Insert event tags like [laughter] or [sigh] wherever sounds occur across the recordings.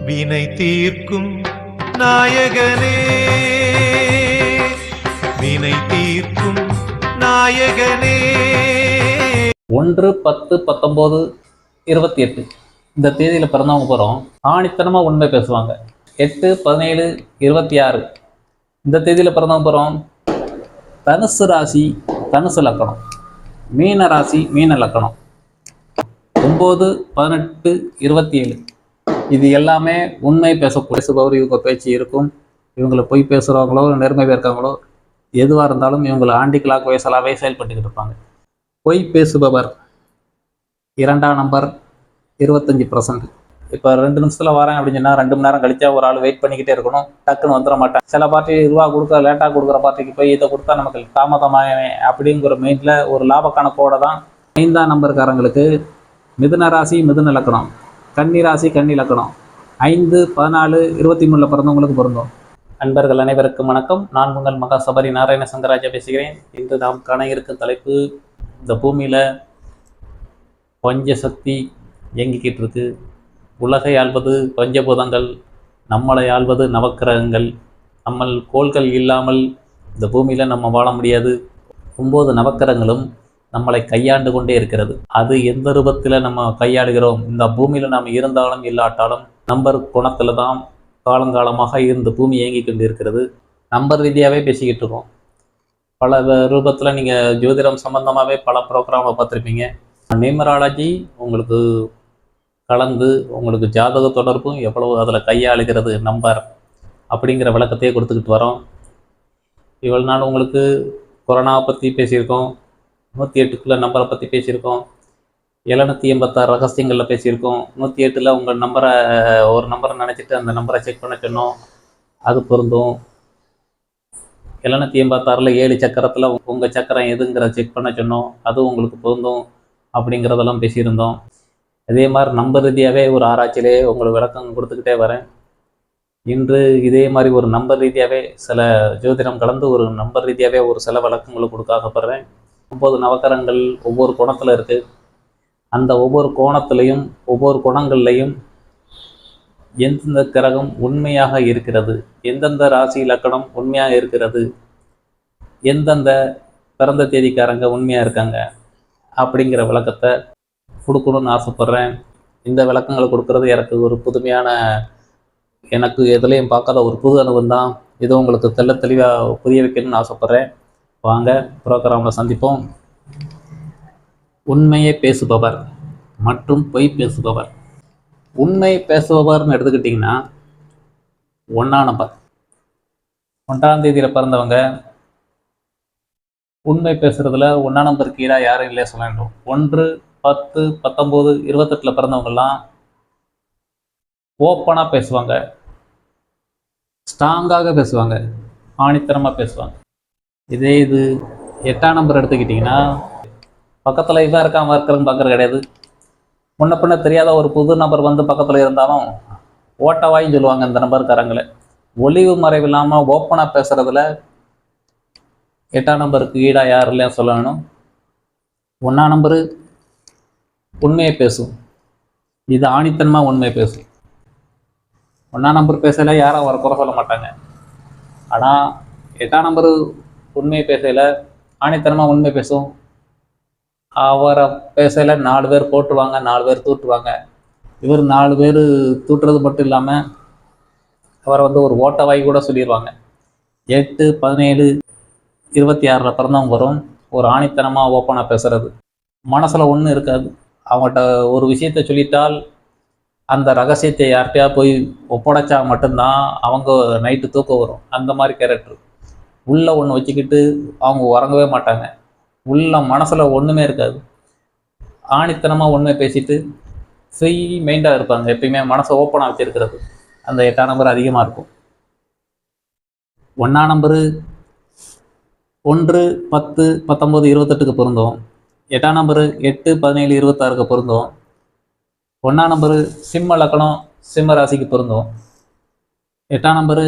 வினை தீர்க்கும் நாயகனே. வினை தீர்க்கும் நாயகனே. ஒன்று பத்து பத்தொம்போது இருபத்தி எட்டு. இந்த தேதியில் பிறந்தவங்க போகிறோம் ஆணித்தனமாக உண்மை பேசுவாங்க. எட்டு பதினேழு இருபத்தி ஆறு. இந்த தேதியில் பிறந்தவங்க போகிறோம் தனுசு ராசி தனுசு லக்கணம். மீன ராசி மீன லக்கணம். ஒம்பது பதினெட்டு இருபத்தி ஏழு. இது எல்லாமே உண்மை பேச பேசுபவர் இவங்க பேச்சு இருக்கும். இவங்களை பொய் பேசுகிறவங்களோ நேர்மை பேர்க்காங்களோ எதுவாக இருந்தாலும் இவங்களை ஆண்டி கிளாக் செயல்பட்டுக்கிட்டு இருப்பாங்க. பொய் பேசுபவர் இரண்டாம் நம்பர் இருபத்தஞ்சி பர்சன்ட் இப்போ ரெண்டு நிமிஷத்தில் வரேன் அப்படின்னு சொன்னால் ரெண்டு மணி நேரம் கழிச்சா ஒரு ஆள் வெயிட் பண்ணிக்கிட்டே இருக்கணும். டக்குன்னு வந்துட மாட்டேன். சில பார்ட்டி ரூபா கொடுக்க லேட்டாக கொடுக்குற பார்ட்டிக்கு போய் இதை கொடுத்தா நமக்கு தாமதமாக அப்படிங்கிற மைண்டில் ஒரு லாப கணக்கோட தான் ஐந்தாம் நம்பர்காரங்களுக்கு மிதுன ராசி மிதுன லக்கணம் கன்னிராசி கன்னி இலக்கணம் ஐந்து பதினாலு இருபத்தி மூணில் பிறந்தவங்களுக்கு பொருந்தும். அன்பர்கள் அனைவருக்கும் வணக்கம். நான் உங்கள் மகா சபரி நாராயண சங்கராஜா பேசுகிறேன். இன்று நாம் காண இருக்கும் தலைப்பு இந்த பூமியில் பஞ்சசக்தி இயங்கிக்கிட்டு இருக்கு. உலகை ஆள்வது பஞ்சபூதங்கள் நம்மளை ஆள்வது நவக்கிரகங்கள். நம்மள் கோள்கள் இல்லாமல் இந்த பூமியில் நம்ம வாழ முடியாது. ஒம்பது நவக்கிரகங்களும் நம்மளை கையாண்டு கொண்டே இருக்கிறது. அது எந்த ரூபத்தில் நம்ம கையாளுகிறோம்? இந்த பூமியில் நாம் இருந்தாலும் இல்லாட்டாலும் நம்பர் குணத்தில் தான் காலங்காலமாக இருந்து பூமி இயங்கி கொண்டு இருக்கிறது நம்பர் ரீதியாகவே பேசிக்கிட்டு இருக்கோம். பல ரூபத்தில் நீங்கள் ஜோதிடம் சம்மந்தமாகவே பல ப்ரோக்ராமை பார்த்துருப்பீங்க. நியூமராலஜி உங்களுக்கு கலந்து உங்களுக்கு ஜாதக தொடர்பும் எவ்வளவு அதில் கையாளுகிறது நம்பர் அப்படிங்கிற விளக்கத்தையே கொடுத்துக்கிட்டு வரோம். இவ்வளோ நாள் உங்களுக்கு கொரோனாவை பற்றி பேசியிருக்கோம். நூற்றி எட்டுக்குள்ள நம்பரை பற்றி பேசியிருக்கோம். எழுநூற்றி எண்பத்தாறு ரகசியங்களில் பேசியிருக்கோம். நூற்றி எட்டில் உங்கள் நம்பரை ஒரு நம்பரை நினச்சிட்டு அந்த நம்பரை செக் பண்ண சொன்னோம். அது பொருந்தும். எழுநூற்றி எண்பத்தாறில் ஏழு சக்கரத்தில் உங்கள் சக்கரம் எதுங்கிறத செக் பண்ண சொன்னோம். அதுவும் உங்களுக்கு பொருந்தும் அப்படிங்கிறதெல்லாம் பேசியிருந்தோம். அதே மாதிரி நம்பர் ரீதியாகவே ஒரு ஆராய்ச்சியிலே உங்களுக்கு விளக்கம் கொடுத்துக்கிட்டே வரேன். இன்று இதே மாதிரி ஒரு நம்பர் ரீதியாகவே சில ஜோதிடம் கலந்து ஒரு நம்பர் ரீதியாகவே ஒரு சில விளக்கங்களை கொடுக்க ஆகப்படுறேன் ஒம்பது நவக்கரங்கள் ஒவ்வொரு கோணத்தில் இருக்குது அந்த ஒவ்வொரு கோணத்துலேயும் ஒவ்வொரு குணங்கள்லையும் எந்தெந்த கிரகம் உண்மையாக இருக்கிறது எந்தெந்த ராசி இலக்கணம் உண்மையாக இருக்கிறது எந்தெந்த பிறந்த தேதிக்காரங்க உண்மையாக இருக்காங்க அப்படிங்கிற விளக்கத்தை கொடுக்கணும்னு ஆசைப்பட்றேன். இந்த விளக்கங்களை கொடுக்கறது எனக்கு ஒரு புதுமையான எனக்கு எதுலேயும் பார்க்காத ஒரு புது அனுபவம் தான் இது உங்களுக்கு தெல்ல தெளிவாக புரிய வைக்கணும்னு ஆசைப்பட்றேன். வாங்க ப்ரோக்ராமில் சந்திப்போம். உண்மையை பேசுபவர் மற்றும் பொய் பேசுபவர். உண்மை பேசுபவர்னு எடுத்துக்கிட்டிங்கன்னா ஒன்றாம் நம்பர் ஒன்றாம் தேதியில் பிறந்தவங்க உண்மை பேசுகிறதுல ஒன்றாம் நம்பர் கீழாக யாரும் இல்லையா சொல்ல வேண்டும். ஒன்று பத்து பத்தொம்போது இருபத்தெட்டில் பிறந்தவங்கெல்லாம் ஓப்பனாக பேசுவாங்க. ஸ்ட்ராங்காக பேசுவாங்க. ஆணித்தனமாக பேசுவாங்க. இதே இது எட்டாம் நம்பர் எடுத்துக்கிட்டிங்கன்னா பக்கத்தில் இதாக இருக்காமல் இருக்கிறதுன்னு பார்க்குறது கிடையாது. முன்ன பின்ன தெரியாத ஒரு புது நபர் வந்து பக்கத்தில் இருந்தாலும் ஓட்டவாயின்னு சொல்லுவாங்க இந்த நம்பருக்காரங்களை ஒளிவு மறைவு இல்லாமல் ஓப்பனாக பேசுகிறதுல எட்டாம் நம்பருக்கு ஈடாக யார் இல்லையா சொல்ல வேணும் ஒன்றாம் நம்பரு உண்மையை பேசும். இது ஆணித்தனமாக உண்மையை பேசும். ஒன்றாம் நம்பர் பேசல யாரும் அவரை குறை சொல்ல மாட்டாங்க. ஆனால் எட்டாம் நம்பரு உண்மையை பேசலை ஆணித்தனமாக உண்மை பேசும். அவரை பேசல நாலு பேர் போட்டுருவாங்க நாலு பேர் தூட்டுவாங்க. இவர் நாலு பேர் தூட்டுறது மட்டும் இல்லாமல் அவரை வந்து ஒரு ஓட்ட வாய் கூட சொல்லிடுவாங்க எட்டு பதினேழு இருபத்தி ஆறில் பிறந்தவங்க வரும். ஒரு ஆணித்தனமாக ஓப்பனாக பேசுகிறது மனசில் ஒன்றும் இருக்காது. அவங்கள்ட்ட ஒரு விஷயத்த சொல்லிட்டால் அந்த ரகசியத்தை யார்கிட்டயா போய் ஒப்படைச்சா மட்டும்தான் அவங்க நைட்டு தூக்கம் வரும். அந்த மாதிரி கேரக்டர் உள்ளே ஒன்று வச்சுக்கிட்டு அவங்க உறங்கவே மாட்டாங்க. உள்ள மனசில் ஒன்றுமே இருக்காது. ஆணித்தனமாக ஒன்றுமே பேசிட்டு ஃப்ரீ மைண்டாக இருப்பாங்க. எப்பயுமே மனசை ஓப்பனாக வச்சுருக்கிறது. அந்த எட்டாம் நம்பர் அதிகமாக இருக்கும். ஒன்றாம் நம்பரு ஒன்று பத்து பத்தொம்போது இருபத்தெட்டுக்கு பொருந்தும். எட்டாம் நம்பரு எட்டு பதினேழு இருபத்தாறுக்கு பொருந்தும். ஒன்றாம் நம்பரு சிம்ம லக்கணம் சிம்ம ராசிக்கு பொருந்தோம். எட்டாம் நம்பரு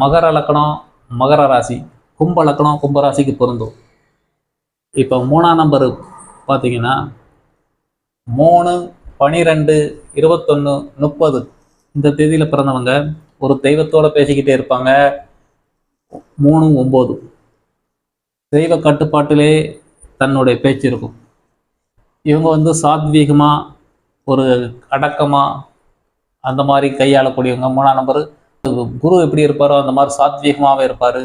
மகர லக்கணம் மகர ராசி. கும்ப லக்கணம் கும்ப பொருந்தும். இப்போ மூணாம் நம்பர் பார்த்தீங்கன்னா மூணு பனிரெண்டு இருபத்தொன்று முப்பது. இந்த தேதியில் பிறந்தவங்க ஒரு தெய்வத்தோடு பேசிக்கிட்டே இருப்பாங்க. மூணு ஒம்பது. தெய்வ கட்டுப்பாட்டிலே தன்னுடைய பேச்சு இருக்கும். இவங்க வந்து சாத்வீகமாக ஒரு அடக்கமாக அந்த மாதிரி கையாளக்கூடியவங்க. மூணாம் நம்பர் குரு எப்படி இருப்பாரோ அந்த மாதிரி சாத்வீகமாகவே இருப்பார்.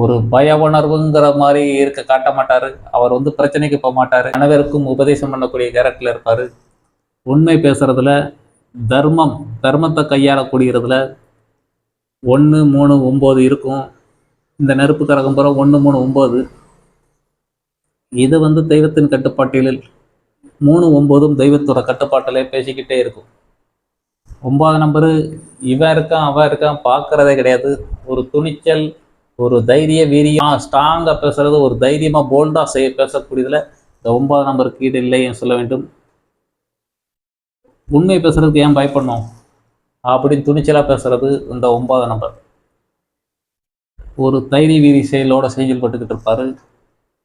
ஒரு பய உணர்வுங்கிற மாதிரி இருக்க காட்ட மாட்டார். அவர் வந்து பிரச்சனைக்கு போக மாட்டார். அனைவருக்கும் உபதேசம் பண்ணக்கூடிய கேரக்டர்ல இருப்பார். உண்மை பேசுறதுல தர்மம் தர்மத்தை கையாளக்கூடியதுல ஒன்று மூணு ஒம்பது இருக்கும். இந்த நெருப்பு கரகம் ஒன்று மூணு ஒம்பது. இது வந்து தெய்வத்தின் கட்டுப்பாட்டில் மூணு ஒம்போதும் தெய்வத்தோட கட்டுப்பாட்டிலே பேசிக்கிட்டே இருக்கும். ஒம்பது நம்பரு இவன் இருக்கான் அவன் இருக்கான் பார்க்கறதே கிடையாது. ஒரு துணிச்சல் ஒரு தைரிய வீரியமாக ஸ்ட்ராங்காக பேசுறது ஒரு தைரியமாக போல்டாக செய்ய பேசக்கூடியதில் இந்த ஒன்பது நம்பருக்கு ஈடு இல்லை என்று சொல்ல வேண்டும். உண்மை பேசுறதுக்கு ஏன் பயப்படணும்? அப்படின்னு துணிச்சலாக பேசுறது இந்த ஒன்பது நம்பர். ஒரு தைரிய வீரி செயலோட செயல்பட்டுக்கிட்டு இருப்பார்.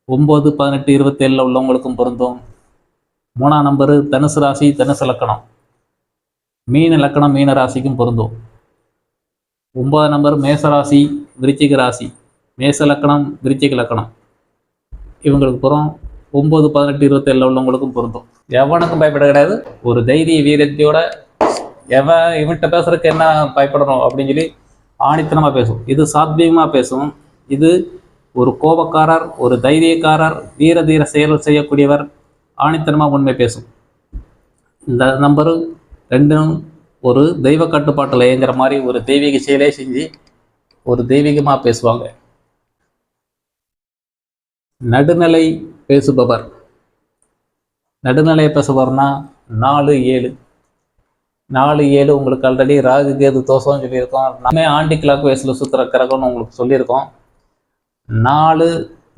ஒம்பது பதினெட்டு இருபத்தேழில் உள்ளவங்களுக்கும் பொருந்தும். மூணாம் நம்பரு தனுசு ராசி தனுசு லக்கணம். மீன லக்கணம் மீன ராசிக்கும் பொருந்தும். ஒன்பது நம்பர் மேச ராசி விருச்சிக ராசி. மேச லக்கணம் விருச்சிக லக்கணம். இவங்களுக்கு புறம் ஒம்பது பதினெட்டு இருபத்தேழில் உள்ளவங்களுக்கும் பொருந்தும். எவனுக்கும் பயப்பட கிடையாது. ஒரு தைரிய வீரத்தையோட எவன் இவன்கிட்ட பேசுறதுக்கு என்ன பயப்படணும் அப்படின்னு சொல்லி ஆணித்தனமாக பேசும். இது சாத்வீகமாக பேசும். இது ஒரு கோபக்காரர் ஒரு தைரியக்காரர் வீர தீர செயல் செய்யக்கூடியவர் ஆணித்தனமாக உண்மை பேசும். இந்த நம்பரு ரெண்டும் ஒரு தெய்வ கட்டுப்பாட்டில் இயங்குற மாதிரி ஒரு தெய்வீக செயலே செஞ்சு ஒரு தெய்வீகமாக பேசுவாங்க. நடுநிலை பேசுபவர். நடுநிலை பேசுபவர்னா நாலு ஏழு. நாலு ஏழு உங்களுக்கு ஆல்ரெடி ராகு கேது தோசம்னு சொல்லியிருக்கோம். நம்ம ஆண்டி கிளாக் வயசில் சுற்றுற கிரகம்னு உங்களுக்கு சொல்லியிருக்கோம். நாலு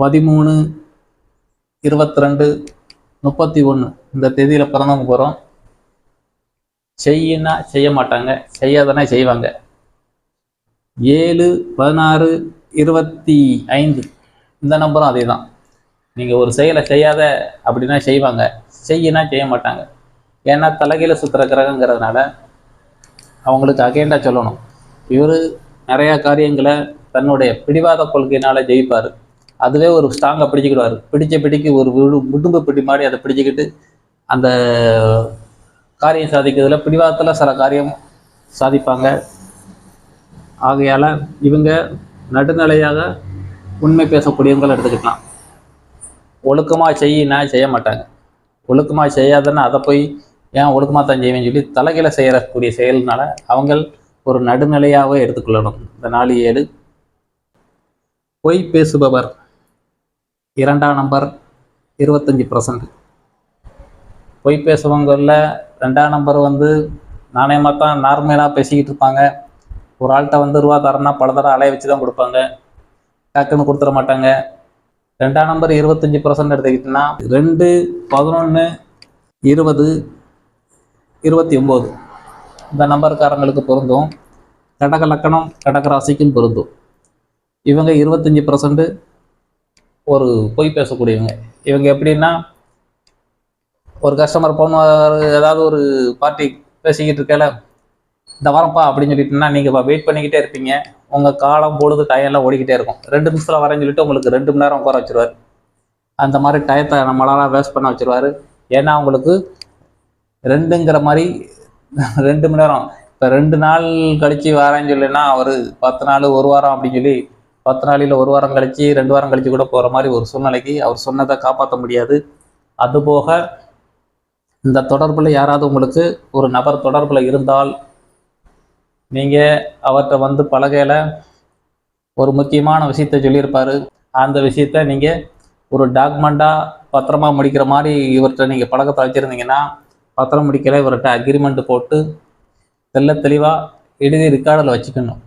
பதிமூணு இருபத்தி ரெண்டு முப்பத்தி ஒன்று இந்த தேதியில் பிறந்தவங்க போகிறோம் செய்யினா செய்ய மாட்டாங்க செய்யாதனா செய்வாங்க. ஏழு பதினாறு இருபத்தி ஐந்து இந்த நம்பரும் அதே தான் நீங்கள் ஒரு செயலை செய்யாத அப்படின்னா செய்வாங்க செய்யினா செய்ய மாட்டாங்க ஏன்னா தலைகீழ சுற்றுற கிரகங்கிறதுனால அவங்களுக்கு அகேண்டா சொல்லணும். இவர் நிறையா காரியங்களை தன்னுடைய பிடிவாத கொள்கையினால் ஜெயிப்பார். அதுவே ஒரு ஸ்ட்ராங்காக பிடிச்சிக்கிடுவார். பிடிச்ச பிடிக்கு ஒரு விடு முடும்பு பிடி மாதிரி அதை பிடிச்சிக்கிட்டு அந்த காரியம் சாதிக்கிறதுல பிடிவாதத்தில் சில காரியம் சாதிப்பாங்க. ஆகையால் இவங்க நடுநிலையாக உண்மை பேசக்கூடியவங்களை எடுத்துக்கிட்டலாம் ஒழுக்கமாக செய்யினா செய்ய மாட்டாங்க. ஒழுக்கமாக செய்யாதன்னா அதை போய் ஏன் ஒழுக்கமாக தான் செய்வேன்னு சொல்லி தலைகீழ செய்யக்கூடிய செயல்னால அவங்க ஒரு நடுநிலையாகவே எடுத்துக்கொள்ளணும். இந்த நாலு ஏழு. பொய் பேசுபவர் இரண்டாம் நம்பர் இருபத்தஞ்சி பர்சன்ட் பொய் பேசுபவங்களில் ரெண்டாம் நம்பர் வந்து நாணயமாக தான் நார்மலாக பேசிக்கிட்டு இருப்பாங்க. ஒரு ஆள்கிட்ட வந்து ரூபா தரேன்னா பல தடவை அலைய வச்சு தான் கொடுப்பாங்க. டக்குன்னு கொடுத்துட மாட்டாங்க. ரெண்டாம் நம்பர் இருபத்தஞ்சி பர்சன்ட் எடுத்துக்கிட்டிங்கன்னா ரெண்டு பதினொன்று இருபது இருபத்தி ஒம்பது. இந்த நம்பர்காரங்களுக்கு பொருந்தும். கடக லக்கணம் கடக ராசிக்கும் பொருந்தும். இவங்க இருபத்தஞ்சி பர்சன்ட் ஒரு பொய் பேசக்கூடியவங்க. இவங்க எப்படின்னா ஒரு கஸ்டமர் போன ஏதாவது ஒரு பார்ட்டி பேசிக்கிட்டு இருக்கல இந்த வரப்பா அப்படின்னு சொல்லிட்டுனா நீங்கள் வெயிட் பண்ணிக்கிட்டே இருப்பீங்க. உங்கள் காலம் பொழுது டயம்லாம் ஓடிக்கிட்டே இருக்கும். ரெண்டு நிமிஷத்தில் வரேன்னு சொல்லிட்டு உங்களுக்கு ரெண்டு மணி நேரம் உட்கார வச்சுருவார். அந்த மாதிரி டயத்தை நம்மளால் வேஸ்ட் பண்ண வச்சுருவார். ஏன்னா உங்களுக்கு ரெண்டுங்கிற மாதிரி [laughs] ரெண்டு மணி நேரம். இப்போ ரெண்டு நாள் கழித்து வரேன்னு சொல்லினா அவர் பத்து நாள் ஒரு வாரம் அப்படின்னு சொல்லி பத்து நாளில் ஒரு வாரம் கழித்து ரெண்டு வாரம் கழித்து கூட போகிற மாதிரி ஒரு சூழ்நிலைக்கு அவர் சொன்னதை காப்பாற்ற முடியாது. அதுபோக இந்த தொடர்பில் யாராவது உங்களுக்கு ஒரு நபர் தொடர்பில் இருந்தால் நீங்கள் அவர்கிட்ட வந்து பழகையில் ஒரு முக்கியமான விஷயத்த சொல்லியிருப்பார். அந்த விஷயத்த நீங்கள் ஒரு டாக்குமெண்ட்டாக பத்திரமாக முடிக்கிற மாதிரி இவர்கிட்ட நீங்கள் பழக்கத்தை வச்சுருந்தீங்கன்னா பத்திரம் முடிக்கல இவர்கிட்ட அக்ரிமெண்ட் போட்டு தெல்ல தெளிவாக எழுதி ரெக்கார்டில் வச்சுக்கணும்.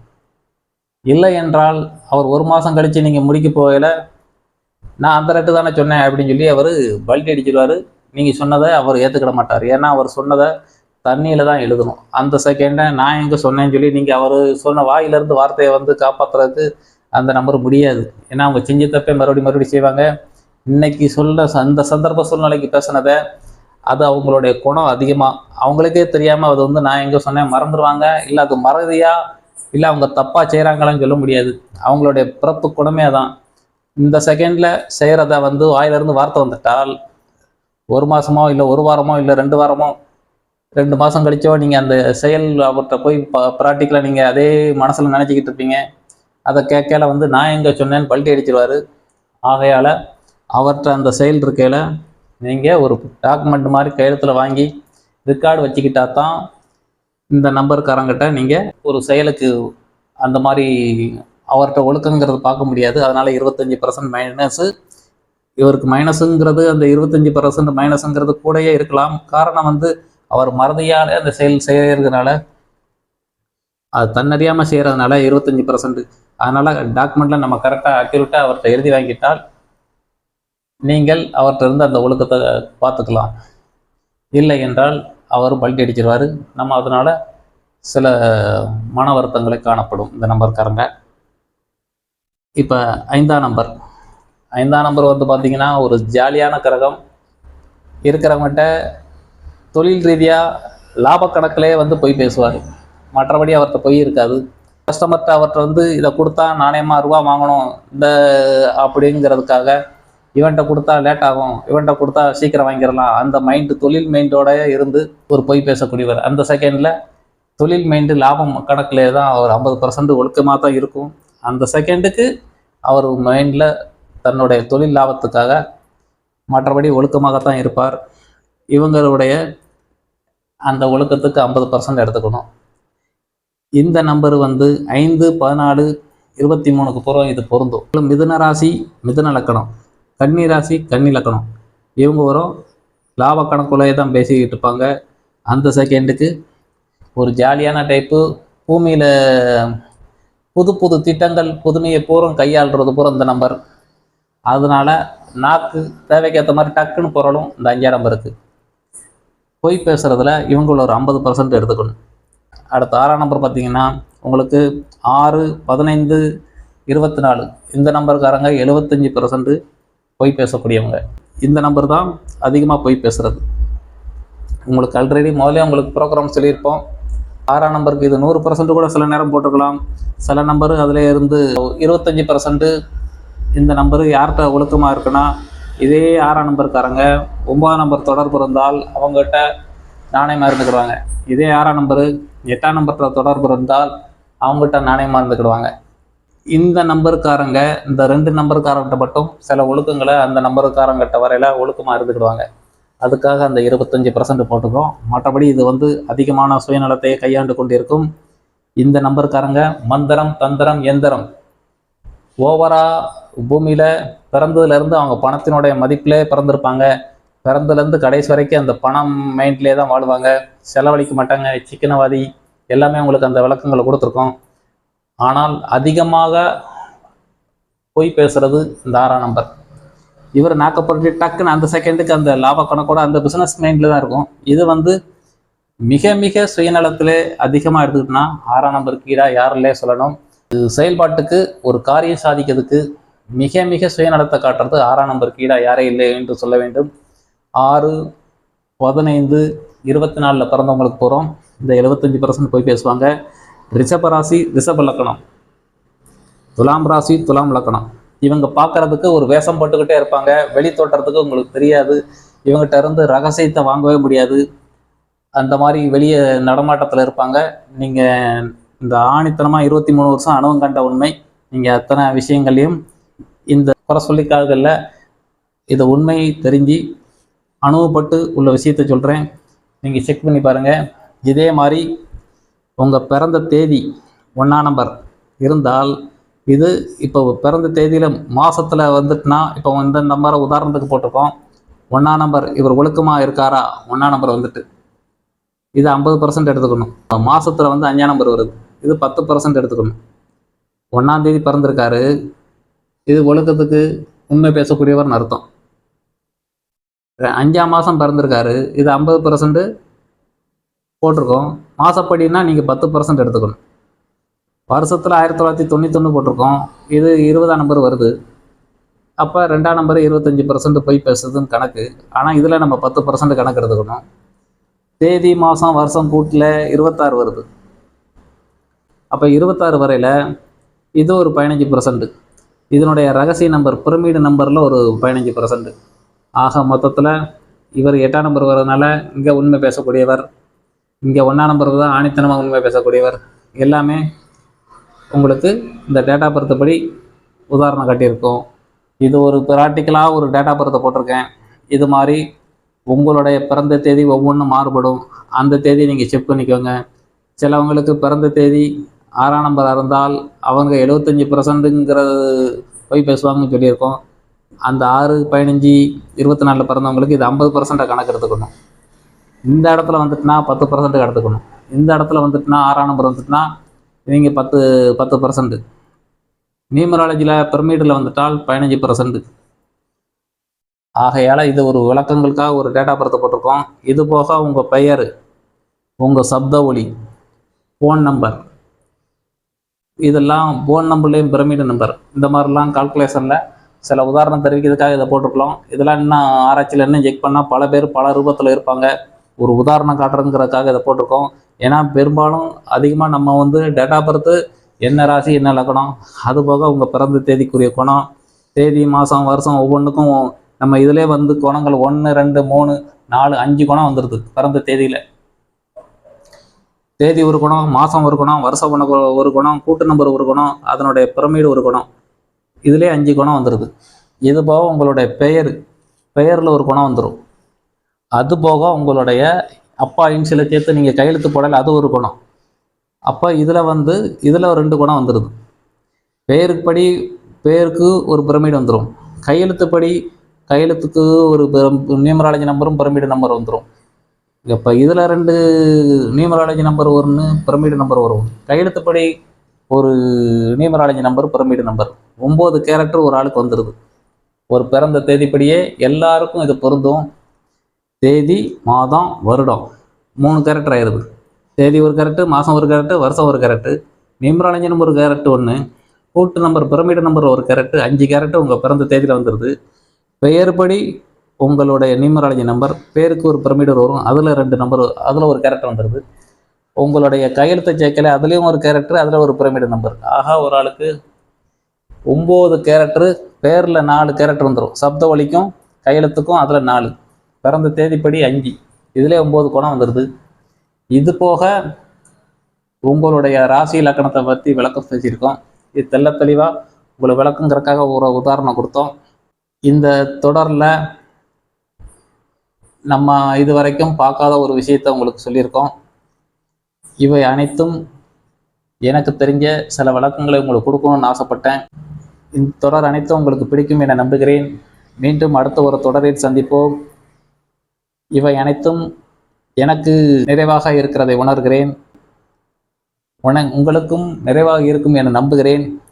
இல்லை என்றால் அவர் ஒரு மாதம் கழித்து நீங்கள் முடிக்க போகல நான் அந்த ரேட்டு தானே சொன்னேன் அப்படின்னு சொல்லி அவர் பல்ட்டி அடிச்சிடுவார் நீங்கள் சொன்னதை அவர் ஏற்றுக்கிட மாட்டார். ஏன்னா அவர் சொன்னதை தண்ணியில் தான் எழுதணும். அந்த செகண்டை நான் எங்கே சொன்னேன்னு சொல்லி நீங்கள் அவர் சொன்ன வாயிலிருந்து வார்த்தையை வந்து காப்பாற்றுறதுக்கு அந்த நம்பர் முடியாது. ஏன்னா அவங்க செஞ்ச தப்பே மறுபடியும் மறுபடியும் செய்வாங்க. இன்னைக்கு சொல்ல அந்த சந்தர்ப்ப சூழ்நிலைக்கு பேசினதை அது அவங்களுடைய குணம் அதிகமாக அவங்களுக்கே தெரியாமல் அது வந்து நான் எங்கே சொன்னேன் மறந்துடுவாங்க இல்லை அது மறதியா இல்லை அவங்க தப்பாக செய்கிறாங்களான்னு சொல்ல முடியாது. அவங்களுடைய பிறப்பு குணமே தான் இந்த செகண்டில் செய்கிறத வந்து வாயிலிருந்து வார்த்தை வந்துட்டால் ஒரு மாதமோ இல்லை ஒரு வாரமோ இல்லை ரெண்டு வாரமோ ரெண்டு மாதம் கழிச்சோ நீங்கள் அந்த செயல் அவர்கிட்ட போய் ப ப்ராக்டிக்கலாக நீங்கள் அதே மனசில் நினச்சிக்கிட்டு இருப்பீங்க. அதை கேட்கல வந்து நான் எங்கே சொன்னேன்னு பல்ட்டி அடிச்சிருவாரு. ஆகையால் அவர்கிட்ட அந்த செயல் இருக்கையில் நீங்கள் ஒரு டாக்குமெண்ட் மாதிரி கையெழுத்தில் வாங்கி ரெக்கார்டு வச்சுக்கிட்டா தான் இந்த நம்பருக்காரங்கிட்ட நீங்கள் ஒரு செயலுக்கு அந்த மாதிரி அவர்கிட்ட ஒழுக்கங்கிறது பார்க்க முடியாது. அதனால் இருபத்தஞ்சி பர்சன்ட் மைனஸு இவருக்கு மைனஸுங்கிறது அந்த இருபத்தஞ்சி பர்சன்ட் மைனஸுங்கிறது கூடயே இருக்கலாம். காரணம் வந்து அவர் மறதியாலே அந்த செயல் செய்கிறதுனால அது தன்னறியாமல் செய்கிறதுனால இருபத்தஞ்சி பர்சன்ட் அதனால் டாக்குமெண்ட்டில் நம்ம கரெக்டாக அக்யூரேட்டாக அவர்கிட்ட எழுதி வாங்கிட்டால் நீங்கள் அவர்கிட்ட இருந்து அந்த ஒழுக்கத்தை பார்த்துக்கலாம். இல்லை என்றால் அவர் பல்ட்டி அடிச்சிருவார். நம்ம அதனால் சில மன வருத்தங்களை காணப்படும். இந்த நம்பர்காரங்க இப்போ ஐந்தாம் நம்பர் ஐந்தாம் நம்பர் வந்து பார்த்திங்கன்னா ஒரு ஜாலியான கிரகம். இருக்கிறவங்ககிட்ட தொழில் ரீதியாக லாபக்கணக்கிலே வந்து போய் பேசுவார். மற்றபடி அவர்கிட்ட பொய் இருக்காது. கஸ்டமர்கிட்ட அவர்கிட்ட வந்து இதை கொடுத்தா நாணயமாக ரூபா வாங்கணும் இந்த அப்படிங்கிறதுக்காக இவன்கிட்ட கொடுத்தா லேட் ஆகும் இவன்கிட்ட கொடுத்தா சீக்கிரம் வாங்கிடலாம். அந்த மைண்டு தொழில் மைண்டோட இருந்து ஒரு பொய் பேசக்கூடியவர். அந்த செகண்டில் தொழில் மைண்டு லாபம் கணக்கிலே தான் அவர் ஐம்பது பர்சன்ட் ஒழுக்கமாக தான் இருக்கும். அந்த செகண்டுக்கு அவர் மைண்டில் தன்னுடைய தொழில் லாபத்துக்காக மற்றபடி ஒழுக்கமாகத்தான் இருப்பார். இவங்களுடைய அந்த ஒழுக்கத்துக்கு ஐம்பது பர்சன்ட் எடுத்துக்கணும். இந்த நம்பர் வந்து ஐந்து பதினாலு இருபத்தி மூணுக்கு பூர்வம் இது பொருந்தும். மிதுன ராசி மிதுன லக்கணம். கன்னி ராசி கன்னி லக்கணம். இவங்க வரும் லாப கணக்குள்ளே தான் பேசிக்கிட்டு இருப்பாங்க. அந்த செகண்டுக்கு ஒரு ஜாலியான டைப்பு பூமியில் புது புது திட்டங்கள் புதுமையை பூரம் கையாளுறது பூரா இந்த நம்பர் அதனால நாக்கு தேவைக்கேற்ற மாதிரி டக்குன்னு பொருளும் இந்த அஞ்சாயிரம் நம்பருக்கு பொய் பேசுகிறதுல இவங்கள ஒரு ஐம்பது பர்சன்ட் எடுத்துக்கணும். அடுத்த ஆறாம் நம்பர் பார்த்தீங்கன்னா உங்களுக்கு ஆறு பதினைந்து இருபத்தி நாலு இந்த நம்பருக்காரங்க எழுபத்தஞ்சி பர்சன்ட் பொய் பேசக்கூடியவங்க. இந்த நம்பர் தான் அதிகமாக பொய் பேசுகிறது உங்களுக்கு ஆல்ரெடி முதல்ல உங்களுக்கு ப்ரோக்ராம் சொல்லியிருப்போம். ஆறாம் நம்பருக்கு இது நூறு பர்சன்ட் கூட சில நேரம் போட்டுக்கலாம். சில நம்பரு அதில் இருந்து இருபத்தஞ்சி பர்சன்ட்டு இந்த நம்பரு யார்கிட்ட ஒழுக்கமாக இருக்குன்னா இதே ஆறாம் நம்பருக்காரங்க ஒம்பதாம் நம்பர் தொடர்பு இருந்தால் அவங்ககிட்ட நாணயமாக இருந்துக்கிடுவாங்க. இதே ஆறாம் நம்பரு எட்டாம் நம்பர்கிட்ட தொடர்பு இருந்தால் அவங்ககிட்ட நாணயமாக இருந்துக்கிடுவாங்க. இந்த நம்பருக்காரங்க இந்த ரெண்டு நம்பருக்காரங்கிட்ட மட்டும் சில ஒழுக்கங்களை அந்த நம்பருக்காரங்கிட்ட வரையில ஒழுக்கமாக இருந்துக்கிடுவாங்க. அதுக்காக அந்த இருபத்தஞ்சி பர்சன்ட் போட்டுக்கிறோம். மற்றபடி இது வந்து அதிகமான சுயநலத்தை கையாண்டு கொண்டிருக்கும் இந்த நம்பருக்காரங்க மந்திரம் தந்திரம் எந்திரம். ஓவராக பூமியில் பிறந்ததுலேருந்து அவங்க பணத்தினுடைய மதிப்பிலே பிறந்திருப்பாங்க. பிறந்ததுலேருந்து கடைசி வரைக்கும் அந்த பணம் மைண்ட்லேயே தான் வாழ்வாங்க. செலவழிக்க மாட்டாங்க. சிக்கனவாதி. எல்லாமே உங்களுக்கு அந்த விளக்கங்களை கொடுத்துருக்கோம். ஆனால் அதிகமாக போய் பேசுறது இந்த ஆறாம் நம்பர். இவர் நாக்கப்பட்டு டக்குன்னு அந்த செகண்டுக்கு அந்த லாப கணக்கோட அந்த பிஸ்னஸ் மைண்டில் தான் இருக்கும். இது வந்து மிக மிக சுயநலத்திலே அதிகமாக எடுத்துக்கிட்டோம்னா ஆறாம் நம்பருக்கு ஈடாக யாரிலே சொல்லணும். செயல்பாட்டுக்கு ஒரு காரியம் சாதிக்கிறதுக்கு மிக மிக சுயநலத்தை காட்டுறது ஆறாம் நம்பருக்கு ஈடாக யாரே இல்லை என்று சொல்ல வேண்டும். ஆறு பதினைந்து இருபத்தி நாலில் பிறந்தவங்களுக்கு போகிறோம் இந்த எழுபத்தஞ்சி பர்சன்ட் போய் பேசுவாங்க. ரிஷப ராசி ரிஷப லக்கணம். துலாம் ராசி துலாம் லக்கணம். இவங்க பார்க்கறதுக்கு ஒரு வேஷம் போட்டுக்கிட்டே இருப்பாங்க. வெளி தோற்றத்துக்கு உங்களுக்கு தெரியாது. இவங்ககிட்ட இருந்து ரகசியத்தை வாங்கவே முடியாது. அந்த மாதிரி வெளியே நடமாட்டத்தில் இருப்பாங்க. நீங்கள் இந்த ஆணித்தனமாக இருபத்தி மூணு வருஷம் அனுபவம் கண்ட உண்மை. நீங்கள் அத்தனை விஷயங்களையும் இந்த குறை சொல்லிக்காகல இதை உண்மையை தெரிஞ்சு அனுபவப்பட்டு உள்ள விஷயத்தை சொல்கிறேன் நீங்கள் செக் பண்ணி பாருங்கள் இதே மாதிரி உங்கள் பிறந்த தேதி ஒன்றாம் நம்பர் இருந்தால் இது இப்போ பிறந்த தேதியில் மாதத்தில் வந்துட்டுனா இப்போ இந்த நம்பரை உதாரணத்துக்கு போட்டிருக்கோம். ஒன்றாம் நம்பர் இவர் ஒழுக்கமாக இருக்காரா? ஒன்றாம் நம்பர் வந்துட்டு. இது ஐம்பது பர்சன்ட் எடுத்துக்கணும். மாதத்தில் வந்து அஞ்சாம் நம்பர் வருது. இது பத்து பர்சன்ட் எடுத்துக்கணும். ஒன்றாம் தேதி பிறந்திருக்காரு. இது ஒழுக்கத்துக்கு உண்மை பேசக்கூடியவர்னு அர்த்தம். அஞ்சாம் மாதம் பிறந்திருக்காரு. இது ஐம்பது பர்சன்ட் போட்டிருக்கோம். மாதப்படினா நீங்கள் பத்து பர்சன்ட் எடுத்துக்கணும். வருஷத்தில் ஆயிரத்தி தொள்ளாயிரத்தி தொண்ணூத்தொன்று போட்டிருக்கோம். இது இருபதாம் நம்பர் வருது. அப்போ ரெண்டாம் நம்பர் இருபத்தஞ்சி பர்சன்ட் போய் பேசுறதுன்னு கணக்கு. ஆனால் இதில் நம்ம பத்து பர்சன்ட் கணக்கு எடுத்துக்கணும். தேதி மாதம் வருஷம் கூட்டில் இருபத்தாறு வருது. அப்போ இருபத்தாறு வரையில் இது ஒரு பதினஞ்சு பர்சன்ட் இதனுடைய ரகசிய நம்பர் பிரமிடு நம்பரில் ஒரு பதினஞ்சு பர்சன்ட் ஆக மொத்தத்தில் இவர் எட்டாம் நம்பர் வர்றதுனால இங்கே உண்மை பேசக்கூடியவர் இங்கே ஒன்றாம் நம்பர் தான் ஆணித்தனமாக உண்மை பேசக்கூடியவர். எல்லாமே உங்களுக்கு இந்த டேட்டா படி உதாரணம் காட்டியிருக்கோம். இது ஒரு ப்ராக்டிக்கலாக ஒரு டேட்டா பர்த்தை போட்டிருக்கேன். இது மாதிரி உங்களுடைய பிறந்த தேதி ஒவ்வொன்றும் மாறுபடும். அந்த தேதியை நீங்கள் செக் பண்ணிக்கோங்க. சிலவங்களுக்கு பிறந்த தேதி ஆறாம் நம்பராக இருந்தால் அவங்க எழுபத்தஞ்சி பர்சன்ட்டுங்கிறது போய் பேசுவாங்கன்னு சொல்லியிருக்கோம். அந்த ஆறு பதினஞ்சு இருபத்தி நாலில் பிறந்தவங்களுக்கு இது ஐம்பது பர்சண்ட்டை கணக்கு எடுத்துக்கணும் இந்த இடத்துல வந்துட்டுனா பத்து பர்சன்ட்டுக்கு எடுத்துக்கணும். இந்த இடத்துல வந்துட்டுனா ஆறாம் நம்பர் வந்துட்டுனா நீங்கள் பத்து பத்து பர்சன்ட் நியூமராலஜியில் பிரமிடில் வந்துட்டால் பதினஞ்சு பர்சன்ட் ஆகையால் இது ஒரு விளக்கங்களுக்காக ஒரு டேட்டா பர்த்தை போட்டிருக்கோம் இது போக உங்கள் பெயர் உங்கள் சப்த ஒளி ஃபோன் நம்பர் இதெல்லாம் ஃபோன் நம்பர்லேயும் பிரமிடு நம்பர் இந்த மாதிரிலாம் கால்குலேஷனில் சில உதாரணம் தெரிவிக்கிறதுக்காக இதை போட்டிருக்கலாம் இதெல்லாம் இன்னும் ஆராய்ச்சியில் இன்னும் செக் பண்ணால் பல பேர் பல ரூபத்தில் இருப்பாங்க. ஒரு உதாரணம் காட்டுறதுங்கிறதுக்காக இதை போட்டிருக்கோம். ஏன்னா பெரும்பாலும் அதிகமாக நம்ம வந்து டேட்டா பர்த்து என்ன ராசி என்ன லக்கணம் அது போக உங்கள் பிறந்த தேதிக்குரிய குணம் தேதி மாதம் வருஷம் ஒவ்வொன்றுக்கும் நம்ம இதிலே வந்து குணங்கள் ஒன்று ரெண்டு மூணு நாலு அஞ்சு குணம் வந்துடுது பிறந்த தேதியில். தேதி ஒரு குணம் மாதம் ஒரு குணம் வருஷம் ஒன்று ஒரு குணம் கூட்டு நம்பர் ஒரு குணம் அதனுடைய பிரமிடு ஒரு குணம். இதிலே அஞ்சு குணம் வந்துடுது இது போக உங்களுடைய பெயர் பெயரில் ஒரு குணம் வந்துடும் அது போக உங்களுடைய அப்பா இன்சிலை சேர்த்து நீங்கள் கையெழுத்து போடல அது ஒரு குணம். அப்போ இதில் வந்து இதில் ரெண்டு குணம் வந்துடுது பெயருக்குப்படி பெயருக்கு ஒரு பிரமிடு வந்துடும் கையெழுத்துப்படி கையெழுத்துக்கு ஒரு நியூமராலஜி நம்பரும் பிரமிடு நம்பர் வந்துடும் இப்போ இதில் ரெண்டு நியூமராலஜி நம்பர் ஒன்று பிரமிடு நம்பர் வரும். கையெழுத்துப்படி ஒரு நியூமராலஜி நம்பர் பிரமிடு நம்பர் ஒம்பது கேரக்டர் ஒரு ஆளுக்கு வந்துடுது ஒரு பிறந்த தேதிப்படியே எல்லாருக்கும் இது பொருந்தும். தேதி மாதம் வருடம். மூணு கேரக்டர் ஆயிடுது தேதி ஒரு கேரக்டர் மாதம் ஒரு கேரக்டர் வருஷம் ஒரு கேரக்டர் நியூமராலஜி நம்பர் ஒரு கேரக்டர் ஒன்று கூட்டு நம்பர் பிரமிடு நம்பர் ஒரு கேரக்டர் அஞ்சு கேரக்டர் உங்கள் பிறந்த தேதியில் வந்துடுது பெயர்படி உங்களுடைய நியூமராலஜி நம்பர் பேருக்கு ஒரு பிரமிடர் வரும் அதில் ரெண்டு நம்பர் அதில் ஒரு கேரக்டர் வந்துடுது உங்களுடைய கையெழுத்தை சேர்க்கல அதுலேயும் ஒரு கேரக்டர் அதில் ஒரு பிரமிடு நம்பர் ஆகா ஒரு ஆளுக்கு ஒம்பது கேரக்டரு பேரில் நாலு கேரக்டர் வந்துடும் சப்த ஒலிக்கும் கையெழுத்துக்கும் அதில் நாலு. பிறந்த தேதிப்படி அஞ்சு. இதிலே ஒம்பது குணம் வந்துடுது இது போக உங்களுடைய ராசி இலக்கணத்தை பற்றி விளக்கம் பேசியிருக்கோம். இது தெள்ள தெளிவாக உங்களை விளக்குங்கிறக்காக ஒரு உதாரணம் கொடுத்தோம். இந்த தொடரில் நம்ம இது வரைக்கும் பார்க்காத ஒரு விஷயத்த உங்களுக்கு சொல்லியிருக்கோம். இவை அனைத்தும் எனக்கு தெரிஞ்ச சில விளக்கங்களை உங்களுக்கு கொடுக்கணும்னு ஆசைப்பட்டேன். இந்த தொடர் அனைத்தும் உங்களுக்கு பிடிக்கும் என நம்புகிறேன். மீண்டும் அடுத்த ஒரு தொடரில் சந்திப்போம். இவை அனைத்தும் எனக்கு நிறைவாக இருக்கிறதை உணர்கிறேன். உன உங்களுக்கும் நிறைவாக இருக்கும் என நம்புகிறேன்.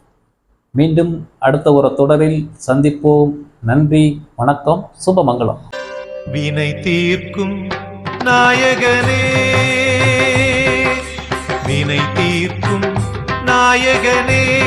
மீண்டும் அடுத்த ஒரு தொடரில் சந்திப்போம். நன்றி வணக்கம் சுபமங்கலம். வினை தீர்க்கும் நாயகனே. வினை தீர்க்கும் நாயகனே.